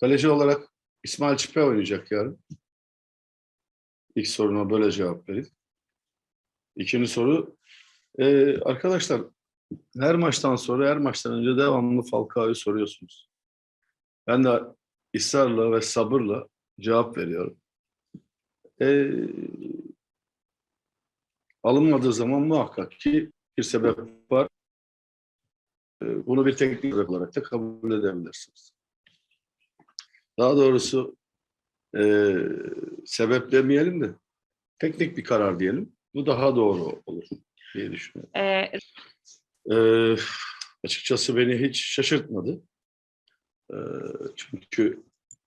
Kaleci olarak İsmail Çipe oynayacak yarın. İlk soruna böyle cevap vereyim. İkinci soru. Ee, arkadaşlar her maçtan sonra her maçtan önce devamlı Falcao'yu soruyorsunuz. Ben de ısrarla ve sabırla cevap veriyorum. Ee, alınmadığı zaman muhakkak ki bir sebep var. Ee, bunu bir teknik olarak da kabul edebilirsiniz. Daha doğrusu e, sebep demeyelim de teknik bir karar diyelim. Bu daha doğru olur diye düşünüyorum. Ee, Ee, açıkçası beni hiç şaşırtmadı. Ee, çünkü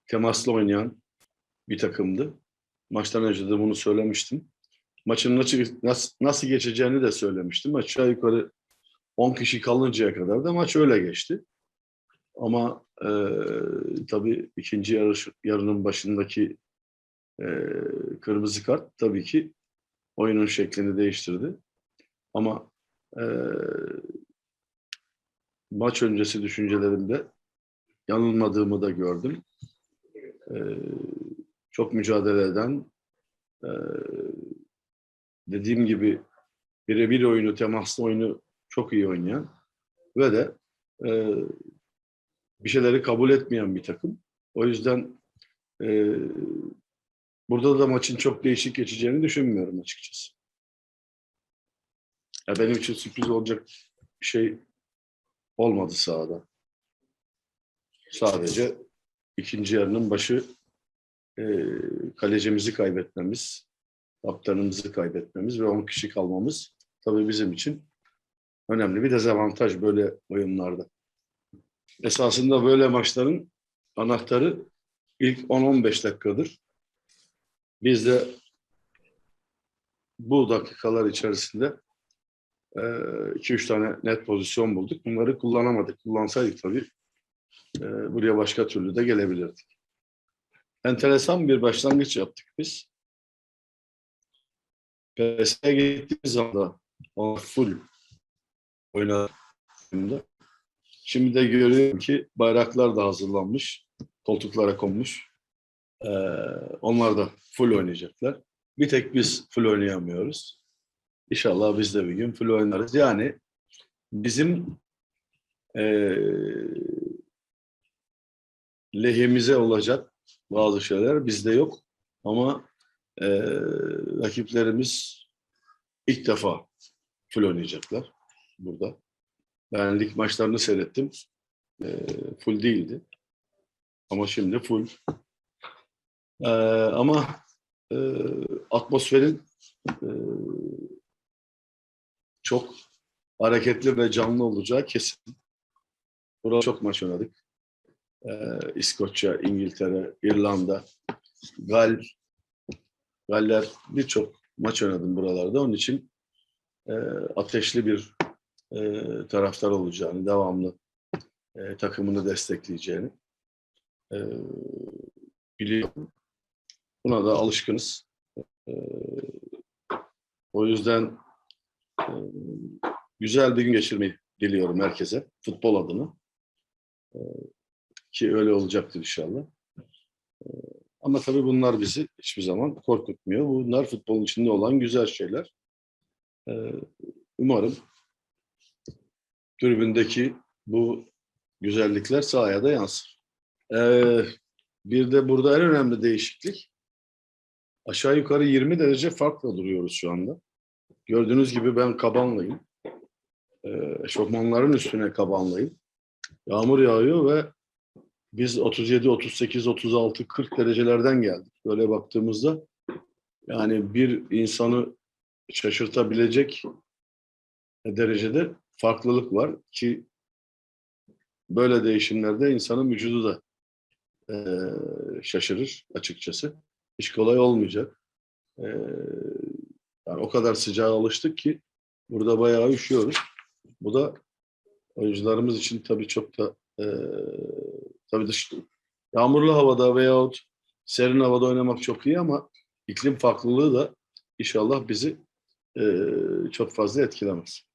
temaslı oynayan bir takımdı. Maçtan önce de bunu söylemiştim. Maçın nasıl, nasıl geçeceğini de söylemiştim. Aşağı yukarı 10 kişi kalıncaya kadar da maç öyle geçti. Ama e, tabii ikinci yarış, yarının başındaki e, kırmızı kart tabii ki oyunun şeklini değiştirdi. Ama e, maç öncesi düşüncelerimde yanılmadığımı da gördüm. E, çok mücadele eden, e, dediğim gibi birebir oyunu, temaslı oyunu çok iyi oynayan ve de e, bir şeyleri kabul etmeyen bir takım. O yüzden e, burada da maçın çok değişik geçeceğini düşünmüyorum açıkçası. Ya benim için sürpriz olacak bir şey olmadı sahada. Sadece ikinci yarının başı e, kalecimizi kaybetmemiz, kaptanımızı kaybetmemiz ve 10 kişi kalmamız tabii bizim için önemli bir dezavantaj böyle oyunlarda. Esasında böyle maçların anahtarı ilk 10-15 dakikadır. Biz de bu dakikalar içerisinde 2-3 tane net pozisyon bulduk. Bunları kullanamadık. Kullansaydık tabii e, buraya başka türlü de gelebilirdik. Enteresan bir başlangıç yaptık biz. PS'ye gittiğimiz zaman da full oynadı. Şimdi de görüyorum ki bayraklar da hazırlanmış. Koltuklara konmuş. Ee, onlar da full oynayacaklar. Bir tek biz full oynayamıyoruz. İnşallah biz de bir gün full oynarız. Yani bizim eee lehimize olacak bazı şeyler bizde yok. Ama eee, rakiplerimiz ilk defa full oynayacaklar burada. Ben lig maçlarını seyrettim. Eee, full değildi. Ama şimdi full. Eee, ama eee, atmosferin eee, çok hareketli ve canlı olacağı kesin. Burada çok maç oynadık. Ee, İskoçya, İngiltere, İrlanda, Gal, Galler birçok maç oynadım buralarda. Onun için e, ateşli bir e, taraftar olacağını, devamlı e, takımını destekleyeceğini e, biliyorum. Buna da alışkınız. E, o yüzden ee, güzel bir gün geçirmeyi diliyorum herkese futbol adına. Ee, Ki öyle olacaktır inşallah. Ee, Ama tabii bunlar bizi hiçbir zaman korkutmuyor. Bunlar futbolun içinde olan güzel şeyler. Ee, Umarım tribündeki bu güzellikler sahaya da yansır. Ee, Bir de burada en önemli değişiklik aşağı yukarı 20 derece farkla duruyoruz şu anda. Gördüğünüz gibi ben kabanlıyım. Ee, eşofmanların üstüne kabanlıyım. Yağmur yağıyor ve biz 37, 38, 36, 40 derecelerden geldik. Böyle baktığımızda yani bir insanı şaşırtabilecek derecede farklılık var ki böyle değişimlerde insanın vücudu da eee, şaşırır açıkçası. Hiç kolay olmayacak. Eee yani o kadar sıcağa alıştık ki burada bayağı üşüyoruz. Bu da oyuncularımız için tabii çok da e, tabii dış, yağmurlu havada veyahut serin havada oynamak çok iyi ama iklim farklılığı da inşallah bizi e, çok fazla etkilemez.